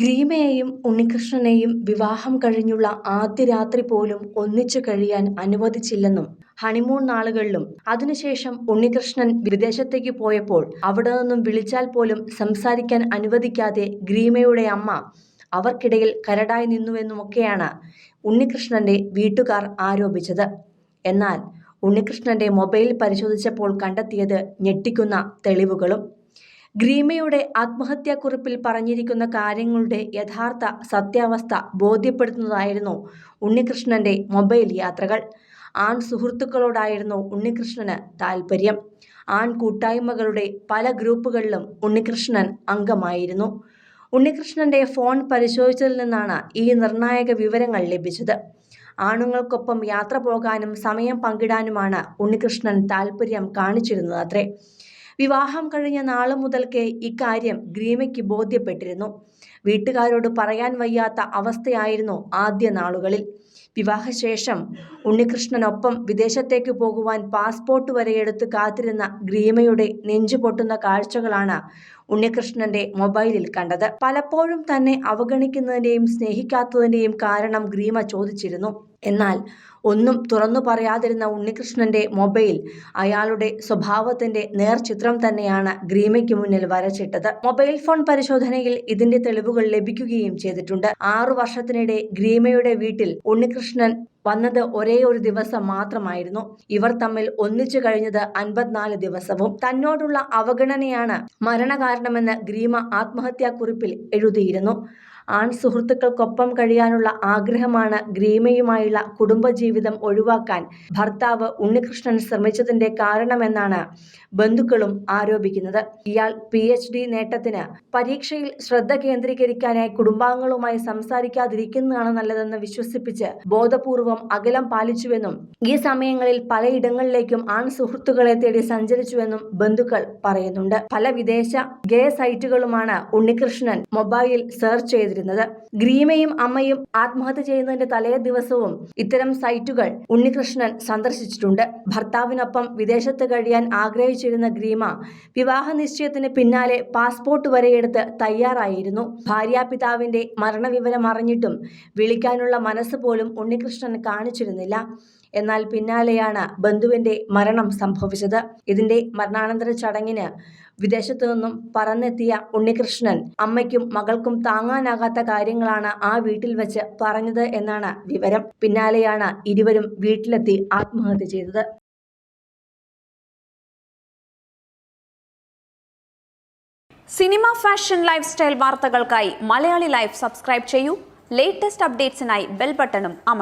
ഗ്രീമയെയും ഉണ്ണികൃഷ്ണനെയും വിവാഹം കഴിഞ്ഞുള്ള ആദ്യ രാത്രി പോലും ഒന്നിച്ചു കഴിയാൻ അനുവദിച്ചില്ലെന്നും ഹണിമൂൺ നാളുകളിലും. അതിനുശേഷം ഉണ്ണികൃഷ്ണൻ വിദേശത്തേക്ക് പോയപ്പോൾ അവിടെ നിന്നും വിളിച്ചാൽ പോലും സംസാരിക്കാൻ അനുവദിക്കാതെ ഗ്രീമയുടെ അമ്മ അവർക്കിടയിൽ കരടായി നിന്നുവെന്നുമൊക്കെയാണ് ഉണ്ണികൃഷ്ണന്റെ വീട്ടുകാർ ആരോപിച്ചത്. എന്നാൽ ഉണ്ണികൃഷ്ണന്റെ മൊബൈൽ പരിശോധിച്ചപ്പോൾ കണ്ടെത്തിയത് ഞെട്ടിക്കുന്ന തെളിവുകളും ഗ്രീമയുടെ ആത്മഹത്യാക്കുറിപ്പിൽ പറഞ്ഞിരിക്കുന്ന കാര്യങ്ങളുടെ യഥാർത്ഥ സത്യാവസ്ഥ ബോധ്യപ്പെടുത്തുന്നതായിരുന്നു ഉണ്ണികൃഷ്ണന്റെ മൊബൈൽ യാത്രകൾ. ആൺ സുഹൃത്തുക്കളോടായിരുന്നു ഉണ്ണികൃഷ്ണന് താൽപ്പര്യം ആൺ കൂട്ടായ്മകളുടെ പല ഗ്രൂപ്പുകളിലും ഉണ്ണികൃഷ്ണൻ അംഗമായിരുന്നു. ഉണ്ണികൃഷ്ണന്റെ ഫോൺ പരിശോധിച്ചതിൽ നിന്നാണ് ഈ നിർണായക വിവരങ്ങൾ ലഭിച്ചത്. ആണുങ്ങൾക്കൊപ്പം യാത്ര പോകാനും സമയം പങ്കിടാനുമാണ് ഉണ്ണികൃഷ്ണൻ താൽപ്പര്യം കാണിച്ചിരുന്നത് അത്രേ. വിവാഹം കഴിഞ്ഞ നാളു മുതൽക്കേ ഇക്കാര്യം ഗ്രീമയ്ക്ക് ബോധ്യപ്പെട്ടിരുന്നു. വീട്ടുകാരോട് പറയാൻ വയ്യാത്ത അവസ്ഥയായിരുന്നു ആദ്യ നാളുകളിൽ. വിവാഹശേഷം ഉണ്ണികൃഷ്ണനൊപ്പം വിദേശത്തേക്ക് പോകുവാൻ പാസ്പോർട്ട് വരെ എടുത്ത് കാത്തിരുന്ന ഗ്രീമയുടെ നെഞ്ചു പൊട്ടുന്ന കാഴ്ചകളാണ് ഉണ്ണികൃഷ്ണന്റെ മൊബൈലിൽ കണ്ടത്. പലപ്പോഴും തന്നെ അവഗണിക്കുന്നതിന്റെയും സ്നേഹിക്കാത്തതിന്റെയും കാരണം ഗ്രീമ ചോദിച്ചിരുന്നു. എന്നാൽ ഒന്നും തുറന്നു പറയാതിരുന്ന ഉണ്ണികൃഷ്ണന്റെ മൊബൈൽ അയാളുടെ സ്വഭാവത്തിന്റെ നേർചിത്രം തന്നെയാണ് ഗ്രീമയ്ക്ക് മുന്നിൽ വരച്ചിട്ടത്. മൊബൈൽ ഫോൺ പരിശോധനയിൽ ഇതിന്റെ തെളിവുകൾ ലഭിക്കുകയും ചെയ്തിട്ടുണ്ട്. ആറു വർഷത്തിനിടെ ഗ്രീമയുടെ വീട്ടിൽ ഉണ്ണികൃഷ്ണൻ വന്നത് ഒരേ ഒരു ദിവസം മാത്രമായിരുന്നു. ഇവർ തമ്മിൽ ഒന്നിച്ചു കഴിഞ്ഞത് അൻപത്തിനാല് ദിവസവും. തന്നോടുള്ള അവഗണനയാണ് മരണകാരണമെന്ന് ഗ്രീമ ആത്മഹത്യാക്കുറിപ്പിൽ എഴുതിയിരുന്നു. ആൺ സുഹൃത്തുക്കൾക്കൊപ്പം കഴിയാനുള്ള ആഗ്രഹമാണ് ഗ്രീമയുമായുള്ള കുടുംബജീവിതം ഒഴിവാക്കാൻ ഭർത്താവ് ഉണ്ണികൃഷ്ണൻ ശ്രമിച്ചതിന്റെ കാരണമെന്നാണ് ബന്ധുക്കളും ആരോപിക്കുന്നത്. ഇയാൾ പി എച്ച് ഡി നേട്ടത്തിന് പരീക്ഷയിൽ ശ്രദ്ധ കേന്ദ്രീകരിക്കാനായി കുടുംബാംഗങ്ങളുമായി സംസാരിക്കാതിരിക്കുന്നതാണ് നല്ലതെന്ന് വിശ്വസിപ്പിച്ച് ബോധപൂർവം അകലം പാലിച്ചുവെന്നും ഈ സമയങ്ങളിൽ പലയിടങ്ങളിലേക്കും ആൺ സുഹൃത്തുക്കളെ തേടി സഞ്ചരിച്ചുവെന്നും ബന്ധുക്കൾ പറയുന്നുണ്ട്. പല വിദേശ ഗേ സൈറ്റുകളുമാണ് ഉണ്ണികൃഷ്ണൻ മൊബൈലിൽ സെർച്ച് ചെയ്തിരുന്നത്. ഗ്രീമയും അമ്മയും ആത്മഹത്യ ചെയ്യുന്നതിന്റെ തലേ ദിവസവും ഇത്തരം സൈറ്റുകൾ ഉണ്ണികൃഷ്ണൻ സന്ദർശിച്ചിട്ടുണ്ട്. ഭർത്താവിനൊപ്പം വിദേശത്ത് കഴിയാൻ ആഗ്രഹിച്ചിരുന്ന ഗ്രീമ വിവാഹ നിശ്ചയത്തിന് പിന്നാലെ പാസ്പോർട്ട് വരെ എടുത്ത് തയ്യാറായിരുന്നു. ഭാര്യാപിതാവിന്റെ മരണവിവരം അറിഞ്ഞിട്ടും വിളിക്കാനുള്ള മനസ്സ് പോലും ഉണ്ണികൃഷ്ണൻ കാണിച്ചിരുന്നില്ല. എന്നാൽ പിന്നാലെയാണ് ബന്ധുവിന്റെ മരണം സംഭവിച്ചത്. ഇതിന്റെ മരണാനന്തര ചടങ്ങിന് വിദേശത്തു നിന്നും പറന്നെത്തിയ ഉണ്ണികൃഷ്ണൻ അമ്മയ്ക്കും മകൾക്കും താങ്ങാനാകാത്ത കാര്യങ്ങളാണ് ആ വീട്ടിൽ വെച്ച് പറഞ്ഞത് എന്നാണ് വിവരം. പിന്നാലെയാണ് ഇരുവരും വീട്ടിലെത്തി ആത്മഹത്യ ചെയ്തത്. സിനിമ ഫാഷൻ ലൈഫ് സ്റ്റൈൽ വാർത്തകൾക്കായി മലയാളി ലൈഫ് സബ്സ്ക്രൈബ് ചെയ്യൂ. ലേറ്റസ്റ്റ് അപ്ഡേറ്റ്സിനായി ബെൽ ബട്ടണും അമർ